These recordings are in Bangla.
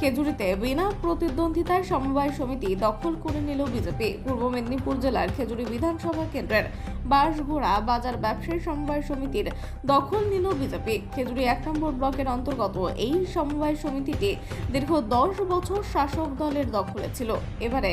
খেজুরিতে বিনা প্রতিদ্বন্দ্বিতায় সমবায় সমিতি দখল করে নিল বিজেপি। পূর্ব মেদিনীপুর জেলার খেজুরি বিধানসভা কেন্দ্রের বাঁশঘোড়া বাজার ব্যবসায়ী সমবায় সমিতির দখল নিল বিজেপি। খেজুরি এক নম্বর ব্লকের অন্তর্গত এই সমবায় সমিতিটি দীর্ঘ দশ বছর শাসক দলের দখলে ছিল। এবারে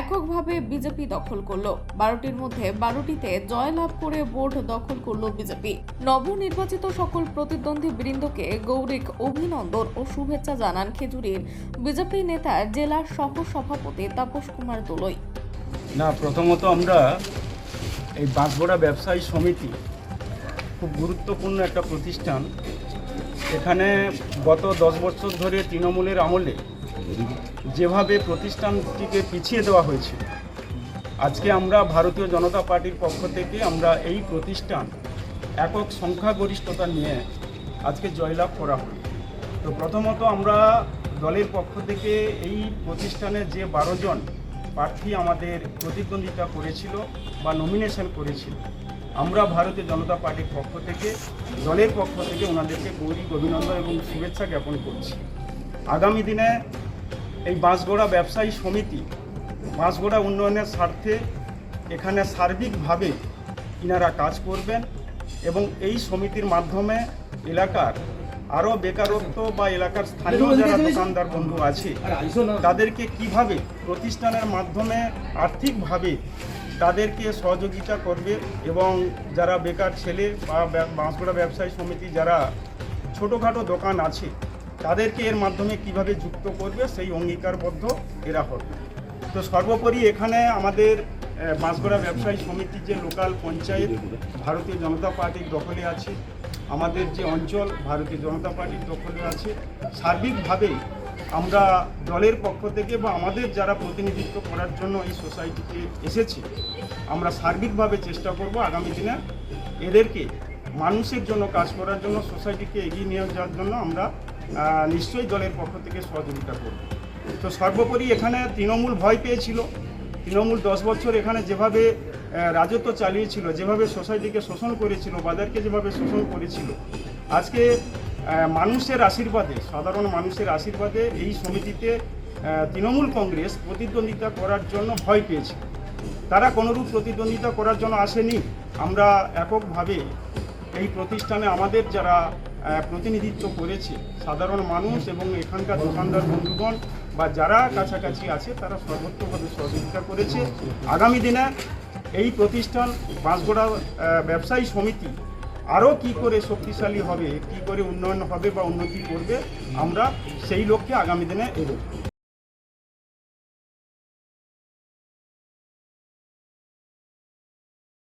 এককভাবে বিজেপি দখল করল। বারোটির মধ্যে বারোটিতে জয়লাভ করে বোর্ড দখল করল বিজেপি। নবনির্বাচিত সকল প্রতিদ্বন্দ্বী বৃন্দকে গৌরিক অভিনন্দন ও শুভেচ্ছা জানান খেজুরির বিজেপি নেতা জেলা সহ সভাপতি তাপস কুমার দোলই। না, প্রথমত আমরা এই বাঁশগোড়া ব্যবসায়ী সমিতি খুব গুরুত্বপূর্ণ একটা প্রতিষ্ঠান। এখানে গত দশ বছর ধরে তৃণমূলের আমলে যেভাবে প্রতিষ্ঠানটিকে পিছিয়ে দেওয়া হয়েছিল আজকে আমরা ভারতীয় জনতা পার্টির পক্ষ থেকে আমরা এই প্রতিষ্ঠান একক সংখ্যাগরিষ্ঠতা নিয়ে আজকে জয়লাভ করা হলো। তো প্রথমত আমরা দলের পক্ষ থেকে এই প্রতিষ্ঠানে যে বারো জন প্রার্থী আমাদের প্রতিদ্বন্দ্বিতা করেছিল বা নমিনেশন করেছিল। আমরা ভারতীয় জনতা পার্টির পক্ষ থেকে, দলের পক্ষ থেকে ওনাদেরকে গৌরী অভিনন্দন এবং শুভেচ্ছা জ্ঞাপন করছি। আগামী দিনে এই বাঁশগোড়া ব্যবসায়ী সমিতি, বাঁশগোড়া উন্নয়নের স্বার্থে এখানে সার্বিকভাবে ইনারা কাজ করবেন এবং এই সমিতির মাধ্যমে এলাকার আরও বেকারত্ব বা এলাকার স্থানীয় যারা দোকানদার বন্ধু আছে তাদেরকে কীভাবে প্রতিষ্ঠানের মাধ্যমে আর্থিকভাবে তাদেরকে সহযোগিতা করবে এবং যারা বেকার ছেলে বা বাঁশগোড়া ব্যবসায়ী সমিতি যারা ছোটোখাটো দোকান আছে তাদেরকে এর মাধ্যমে কীভাবে যুক্ত করবে সেই অঙ্গীকারবদ্ধ এরা হবে। তো সর্বোপরি এখানে আমাদের বাঁশগোড়া ব্যবসায়ী সমিতির যে লোকাল পঞ্চায়েত, ভারতীয় জনতা পার্টির দখলে আছে, আমাদের যে অঞ্চল, ভারতীয় জনতা পার্টির দখলে আছে সার্বিকভাবে আমরা দলের পক্ষ থেকে বা আমাদের যারা প্রতিনিধিত্ব করার জন্য এই সোসাইটিতে এসেছি, আমরা সার্বিকভাবে চেষ্টা করব আগামী দিনে এদেরকে মানুষের জন্য কাজ করার জন্য, সোসাইটিকে এগিয়ে নিয়ে যাওয়ার জন্য আমরা নিশ্চয়ই দলের পক্ষ থেকে সহযোগিতা করব। তো সর্বোপরি এখানে তৃণমূল ভয় পেয়েছিল। তৃণমূল দশ বছর এখানে যেভাবে রাজত্ব চালিয়েছিল, যেভাবে সোসাইটিকে শোষণ করেছিল বাজারকে যেভাবে শোষণ করেছিল, আজকে মানুষের আশীর্বাদে, সাধারণ মানুষের আশীর্বাদে এই সমিতিতে তৃণমূল কংগ্রেস প্রতিদ্বন্দ্বিতা করার জন্য ভয় পেয়েছে। তারা কোনোরূপ প্রতিদ্বন্দ্বিতা করার জন্য আসেনি। আমরা এককভাবে এই প্রতিষ্ঠানে আমাদের যারা প্রতিনিধিত্ব করেছে। সাধারণ মানুষ এবং এখানকার দোকানদার বন্ধুগণ বা যারা কাছাকাছি আছে, তারা সর্বোচ্চভাবে সহযোগিতা করেছে। আগামী দিনে এই প্রতিষ্ঠান বাঁশগোড়া ব্যবসায়ী সমিতি আরও কি করে শক্তিশালী হবে, কি করে উন্নয়ন হবে বা উন্নতি করবে, আমরা সেই লক্ষ্যে আগামী দিনে এগোব।